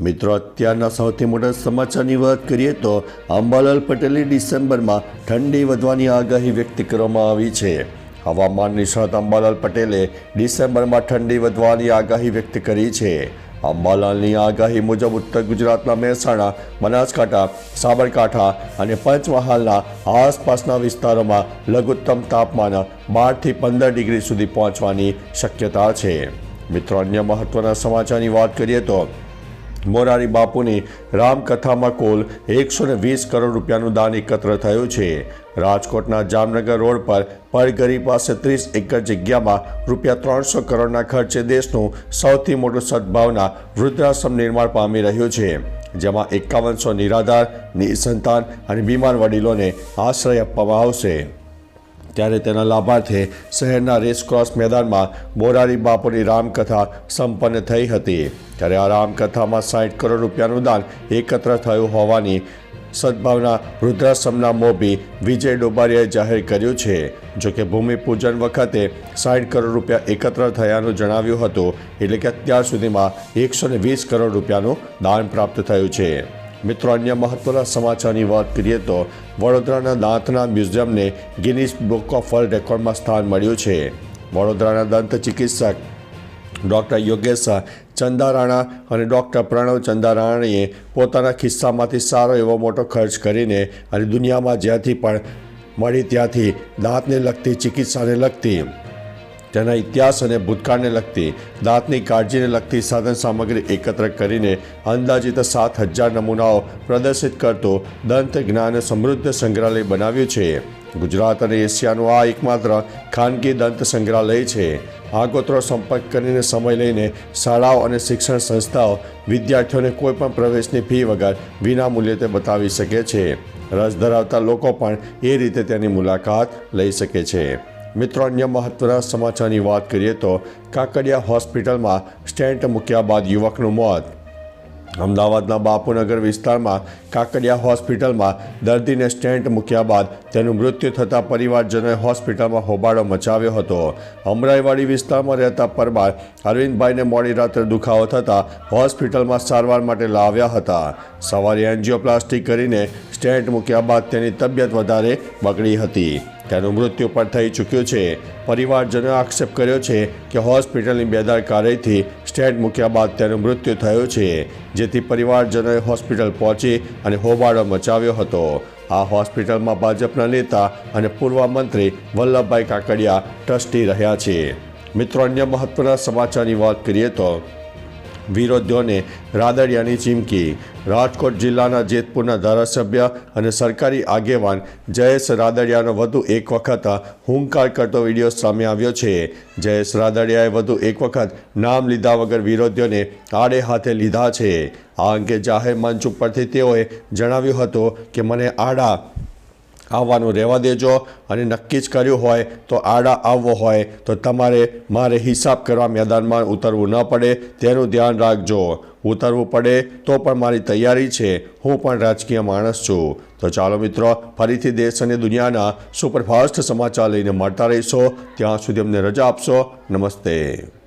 મિત્રો, અત્યારના સૌથી મોટા સમાચારની વાત કરીએ તો અંબાલાલ પટેલે ડિસેમ્બરમાં ઠંડી વધવાની આગાહી વ્યક્ત કરવામાં આવી છે. હવામાન નિષ્ણાત અંબાલાલ પટેલે ડિસેમ્બરમાં ઠંડી વધવાની આગાહી વ્યક્ત કરી છે. અંબાલાલની આગાહી મુજબ ઉત્તર ગુજરાતના મહેસાણા, બનાસકાંઠા, સાબરકાંઠા અને પંચમહાલના આસપાસના વિસ્તારોમાં લઘુત્તમ તાપમાન બારથી પંદર ડિગ્રી સુધી પહોંચવાની શક્યતા છે. મિત્રો, અન્ય મહત્વના સમાચારની વાત કરીએ તો મોરારી બાપુની રામકથામાં કુલ એકસો ને વીસ કરોડ રૂપિયાનું દાન એકત્ર થયું છે. રાજકોટના જામનગર રોડ પર પડગરી પાસે ત્રીસ એકર જગ્યામાં રૂપિયા ત્રણસો કરોડના ખર્ચે દેશનું સૌથી મોટું સદભાવના વૃદ્ધાશ્રમ નિર્માણ પામી રહ્યું છે, જેમાં એકાવનસો નિરાધાર, નિસંતાન અને બીમાર વડીલોને આશ્રય આપવામાં આવશે. ત્યારે તેના લાભાર્થે શહેરના રેસક્રોસ મેદાનમાં મોરારી બાપુની રામકથા સંપન્ન થઈ હતી. ત્યારે આ રામકથામાં સાઠ કરોડ રૂપિયાનું દાન એકત્ર થયું હોવાની સદભાવના વૃદ્ધાશ્રમના મોભી વિજય ડોબારીયાએ જાહેર કર્યું છે. જોકે ભૂમિપૂજન વખતે સાઠ કરોડ રૂપિયા એકત્ર થયાનું જણાવ્યું હતું, એટલે કે અત્યાર સુધીમાં એકસો વીસ કરોડ રૂપિયાનું દાન પ્રાપ્ત થયું છે. મિત્રો, અન્ય મહત્વના સમાચારની વાત કરીએ તો વડોદરાના દાંતના મ્યુઝિયમને ગિનિસ બુક ઓફ વર્લ્ડ રેકોર્ડમાં સ્થાન મળ્યું છે. વડોદરાના દંત ચિકિત્સક ડૉક્ટર યોગેશ ચંદારાણા અને ડૉક્ટર પ્રણવ ચંદારાણીએ પોતાના ખિસ્સામાંથી સારો એવો મોટો ખર્ચ કરીને અને દુનિયામાં જ્યાંથી પણ મળી ત્યાંથી દાંતને લગતી ચિકિત્સાને લગતી તેના ઇતિહાસ અને ભૂતકાળને લગતી, દાંતની કાળજીને લગતી સાધન સામગ્રી એકત્ર કરીને અંદાજિત સાત હજાર નમૂનાઓ પ્રદર્શિત કરતો દંત જ્ઞાન સમૃદ્ધ સંગ્રહાલય બનાવ્યું છે. ગુજરાત અને એશિયાનું આ એકમાત્ર ખાનગી દંત સંગ્રહાલય છે. આગોતરો સંપર્ક કરીને સમય લઈને શાળાઓ અને શિક્ષણ સંસ્થાઓ વિદ્યાર્થીઓને કોઈપણ પ્રવેશની ફી વગર વિના મૂલ્યે તે બતાવી શકે છે. રસ ધરાવતા લોકો પણ એ રીતે તેની મુલાકાત લઈ શકે છે. મિત્રો, અન્ય મહત્વના સમાચારની વાત કરીએ તો કાકડિયા હોસ્પિટલમાં સ્ટેન્ટ મૂક્યા બાદ યુવકનું મોત. અમદાવાદના બાપુનગર વિસ્તારમાં કાકડિયા હોસ્પિટલમાં દર્દીને સ્ટેન્ટ મૂક્યા બાદ તેનું મૃત્યુ થતાં પરિવારજનોએ હોસ્પિટલમાં હોબાળો મચાવ્યો હતો. અમરાઈવાડી વિસ્તારમાં રહેતા પરમાર અરવિંદભાઈને મોડી રાત્રે દુખાવો થતાં હોસ્પિટલમાં સારવાર માટે લાવ્યા હતા. સવારે એન્જિયોપ્લાસ્ટી કરીને સ્ટેન્ટ મૂક્યા બાદ તેની તબિયત વધારે બગડી હતી. તેનું મૃત્યુ પણ થઈ ચૂક્યું છે. પરિવારજનોએ આક્ષેપ કર્યો છે કે હોસ્પિટલની બેદરકારીથી સ્ટેન્ડ મૂક્યા બાદ તેનું મૃત્યુ થયું છે, જેથી પરિવારજનોએ હોસ્પિટલ પહોંચી અને હોબાળો મચાવ્યો હતો. આ હોસ્પિટલમાં ભાજપના નેતા અને પૂર્વ મંત્રી વલ્લભભાઈ કાકડિયા ટ્રસ્ટી રહ્યા છે. મિત્રો, અન્ય મહત્વના સમાચારની વાત કરીએ તો વિરોધીઓને રાદડિયાની ચીમકી. રાજકોટ જિલ્લાના જેતપુરના ધારાસભ્ય અને સરકારી આગેવાન જયેશ રાદડિયાનો વધુ એક વખત હુંકાર કરતો વીડિયો સામે આવ્યો છે. જયેશ રાદડિયાએ વધુ એક વખત નામ લીધા વગર વિરોધીઓને આડે હાથે લીધા છે. આ અંગે જાહેર મંચ ઉપરથી તેઓએ જણાવ્યું હતું કે, મને આડા આવવાનું રહેવા દેજો અને નક્કી જ કર્યું હોય તો આડા આવવો હોય તો તમારે મારે હિસાબ કરવા મેદાનમાં ઉતરવું ન પડે, તેનું ધ્યાન રાખજો. ઉતરવું પડે તો પણ મારી તૈયારી છે, હું પણ રાજકીય માણસ છું. તો ચાલો મિત્રો, ફરીથી દેશ અને દુનિયાના સુપરફાસ્ટ સમાચાર લઈને મળતા રહીશો. ત્યાં સુધી અમને રજા આપશો. નમસ્તે.